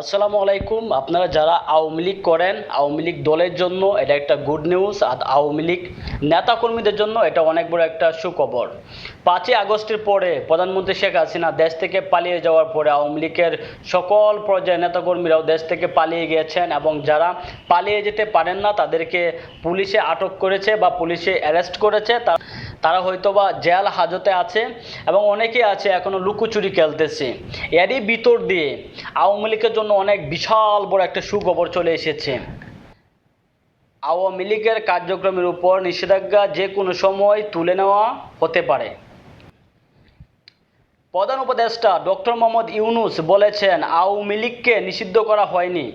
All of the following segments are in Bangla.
আসসালামু আলাইকুম। আপনারা যারা আওয়ামী লীগ করেন, আওয়ামী লীগ দলের জন্য এটা একটা গুড নিউজ আর আওয়ামী লীগ নেতাকর্মীদের জন্য এটা অনেক বড় একটা সুখবর। পাঁচই আগস্টের পরে প্রধানমন্ত্রী শেখ হাসিনা দেশ থেকে পালিয়ে যাওয়ার পরে আওয়ামী লীগের সকল পর্যায়ের নেতাকর্মীরাও দেশ থেকে পালিয়ে গিয়েছেন এবং যারা পালিয়ে যেতে পারেন না, তাদেরকে পুলিশে আটক করেছে বা পুলিশে অ্যারেস্ট করেছে। তারা হয়তোবা জেল হাজতে আছে এবং অনেকে আছে এখনও লুকোচুরি খেলতেছে। এরই ভিতর দিয়ে আওয়ামী লীগের জন্য অনেক বিশাল বড় একটা সুখবর চলে এসেছে। আওয়ামী লীগের কার্যক্রমের উপর নিষেধাজ্ঞা যে কোনো সময় তুলে নেওয়া হতে পারে। প্রধান উপদেষ্টা ডক্টর মোহাম্মদ ইউনুস বলেছেন, আওয়ামী লীগকে নিষিদ্ধ করা হয়নি,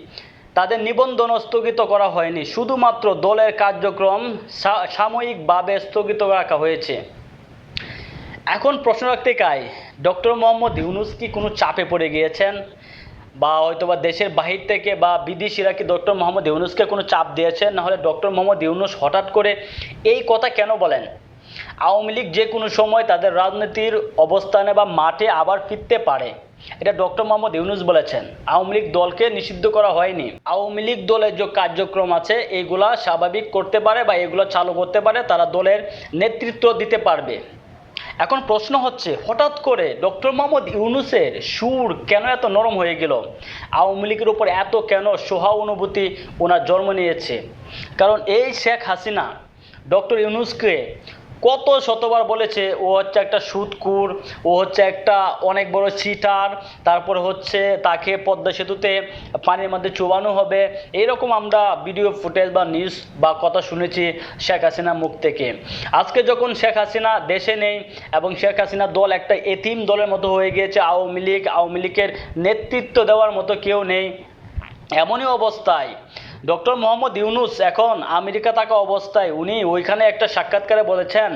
তাদের নিবন্ধন স্থগিত করা হয়নি, শুধুমাত্র দলের কার্যক্রম সাময়িকভাবে স্থগিত রাখা হয়েছে। এখন প্রশ্ন রাখতে চাই, ডক্টর মোহাম্মদ ইউনুস কি কোনো চাপে পড়ে গিয়েছেন? বা হয়তো বা দেশের বাহির থেকে বা বিদেশিরা কি ডক্টর মোহাম্মদ ইউনুসকে কোনো চাপ দিয়েছেন? নাহলে ডক্টর মোহাম্মদ ইউনুস হঠাৎ করে এই কথা কেন বলেন? আওয়ামী লীগ যে কোনো সময় তাদের রাজনীতির অবস্থানে বা মাঠে আবার ফিরতে পারে। এটা ডক্টর মোহাম্মদ ইউনুস বলেছেন। আওয়ামী লীগ দলকে নিষিদ্ধ করা হয়নি। আওয়ামী লীগ দলের যে কার্যক্রম আছে, এগুলা স্বাভাবিক করতে পারে বা এগুলো চালু করতে পারে, তারা দলের নেতৃত্ব দিতে পারবে। এখন প্রশ্ন হচ্ছে, হঠাৎ করে ডক্টর মোহাম্মদ ইউনুসের সুর কেন এত নরম হয়ে গেল? আওয়ামী লীগের উপর এত কেন সোহা অনুভূতি ওনার জন্ম নিয়েছে? কারণ এই শেখ হাসিনা, ডক্টর ইউনুসকে কত শতবার বলেছে, ও হচ্ছে একটা সুদকুর ও হচ্ছে একটা অনেক বড় চিটার তারপরে হচ্ছে তাকে পদ্মা সেতুতে পানির মধ্যে চুবানো হবে। এরকম আমরা ভিডিও ফুটেজ বা নিউজ বা কথা শুনেছি শেখ হাসিনা মুখ থেকে। আজকে যখন শেখ হাসিনা দেশে নেই এবং শেখ হাসিনা দল একটা এতিম দলের মতো হয়ে গিয়েছে, আওয়ামী লীগ, আওয়ামী লীগের নেতৃত্ব দেওয়ার মতো কেউ নেই, এমনই অবস্থায় ডক্টর মোহাম্মদ ইউনুস এখন আমেরিকা থাকা অবস্থায়, উনি ওইখানে একটা সাক্ষাৎকারে বলেছেন,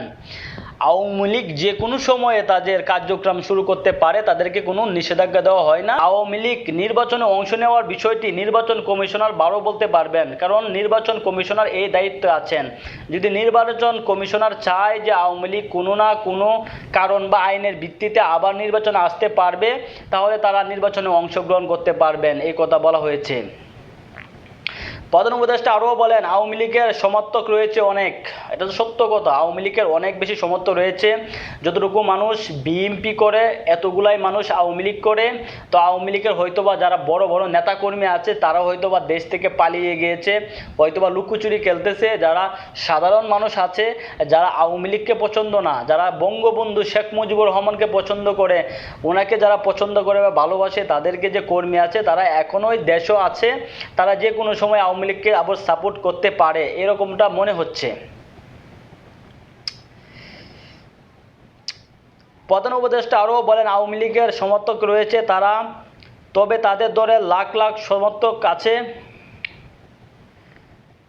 আওয়ামী লীগ যে কোনো সময়ে তাদের কার্যক্রম শুরু করতে পারে, তাদেরকে কোনো নিষেধাজ্ঞা দেওয়া হয় না। আওয়ামী লীগ নির্বাচনে অংশ নেওয়ার বিষয়টি নির্বাচন কমিশনার বারো বলতে পারবেন, কারণ নির্বাচন কমিশনার এই দায়িত্বে আছেন। যদি নির্বাচন কমিশনার চায় যে আওয়ামী লীগ কোনো না কোনো কারণ বা আইনের ভিত্তিতে আবার নির্বাচনে আসতে পারবে, তাহলে তারা নির্বাচনে অংশগ্রহণ করতে পারবেন। এই কথা বলা হয়েছে। প্রধান উপদেষ্টা আরও বলেন, আওয়ামী লীগের সমর্থক রয়েছে অনেক। এটা তো সত্য কথা, আওয়ামী লীগের অনেক বেশি সমর্থক রয়েছে। যতটুকু মানুষ বিএমপি করে, এতগুলাই মানুষ আওয়ামী লীগ করে, তো আওয়ামী লীগের হয়তোবা যারা বড় বড় নেতাকর্মী আছে, তারা হয়তোবা দেশ থেকে পালিয়ে গিয়েছে, হয়তোবা লুকোচুরি খেলতেছে। যারা সাধারণ মানুষ আছে, যারা আওয়ামী লীগকে পছন্দ না, যারা বঙ্গবন্ধু শেখ মুজিবুর রহমানকে পছন্দ করে, ওনাকে যারা পছন্দ করে বা ভালোবাসে, তাদেরকে যে কর্মী আছে, তারা এখনোই দেশও আছে। তারা যে কোনো সময় আওয়ামী লীগকে আবার সাপোর্ট করতে পারে, এরকমটা মনে হচ্ছে। প্রধান উপদেষ্টা আরও বলেন, আওয়ামী লীগের সমর্থক রয়েছে তারা, তবে তাদের দলে লাখ লাখ সমর্থক আছে।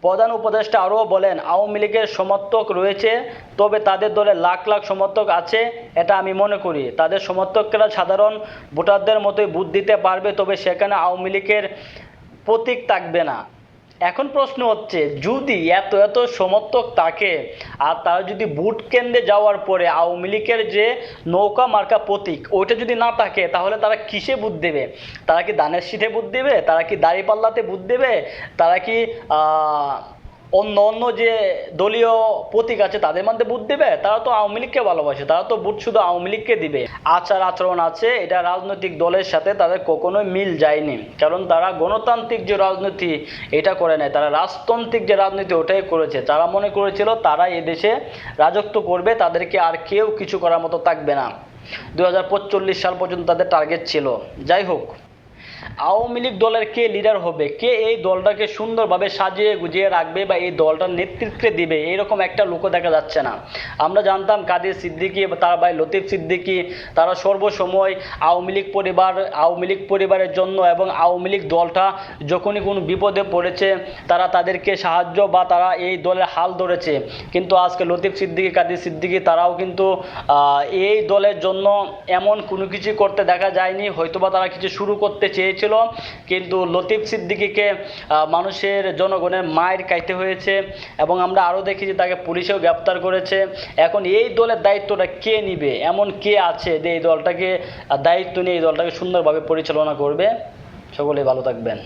প্রধান উপদেষ্টা আরও বলেন, আওয়ামী লীগের সমর্থক রয়েছে, তবে তাদের দলে লাখ লাখ সমর্থক আছে, এটা আমি মনে করি। তাদের সমর্থকরা সাধারণ ভোটারদের মতোই বুথ দিতে পারবে, তবে সেখানে আওয়ামী লীগের প্রতীক থাকবে না। এখন প্রশ্ন হচ্ছে, যদি এত এত সমর্থক থাকে, আর তারা যদি বুট কেন্দ্রে যাওয়ার পরে আওয়ামী লীগের যে নৌকা মার্কা প্রতীক, ওইটা যদি না থাকে, তাহলে তারা কিসে বুট দেবে? তারা কি দানের শীঠে বুট দেবে? তারা কি দাড়িপাল্লাতে বুট দেবে? তারা কি অন্য অন্য যে দলীয় প্রতীক আছে, তাদের মধ্যে বুথ দেবে? তারা তো আওয়ামী লীগকে ভালোবাসে, তারা তো বুথ শুধু আওয়ামী লীগকে দিবে। আচার আচরণ আছে, এটা রাজনৈতিক দলের সাথে তাদের কখনোই মিল যায়নি। কারণ তারা গণতান্ত্রিক যে রাজনীতি, এটা করে নেয়। তারা রাজতান্ত্রিক যে রাজনীতি, ওটাই করেছে। তারা মনে করেছিল তারা এদেশে রাজত্ব করবে, তাদেরকে আর কেউ কিছু করার মতো থাকবে না। দু সাল পর্যন্ত তাদের টার্গেট ছিল। যাই হোক আওয়ামী লীগ দলের কে লিডার হবে? কে এই দলটাকে সুন্দরভাবে সাজিয়ে গুজিয়ে রাখবে বা এই দলটার নেতৃত্বে দিবে? এরকম একটা লোকও দেখা যাচ্ছে না। আমরা জানতাম কাদের সিদ্দিকী তার ভাই লতিফ সিদ্দিকী, তারা সর্বসময় আওয়ামী লীগ পরিবার, আওয়ামী লীগ পরিবারের জন্য এবং আওয়ামী লীগ দলটা যখনই কোনো বিপদে পড়েছে, তারা তাদেরকে সাহায্য বা তারা এই দলের হাল ধরেছে। কিন্তু আজকে লতিফ সিদ্দিকী, কাদের সিদ্দিকী তারাও কিন্তু এই দলের জন্য এমন কোনো কিছু করতে দেখা যায়নি। হয়তোবা তারা কিছু শুরু করতে চেয়েছিল কিন্তু লতিফ সিদ্দিকিকে মানুষের জনগণের মায়ের খাইতে হয়েছে এবং আমরা আরও দেখি যে তাকে পুলিশেও গ্রেপ্তার করেছে। এখন এই দলের দায়িত্বটা কে নিবে? এমন কে আছে যে এই দলটাকে দায়িত্ব নিয়ে এই দলটাকে সুন্দরভাবে পরিচালনা করবে? সকলে ভালো থাকবেন।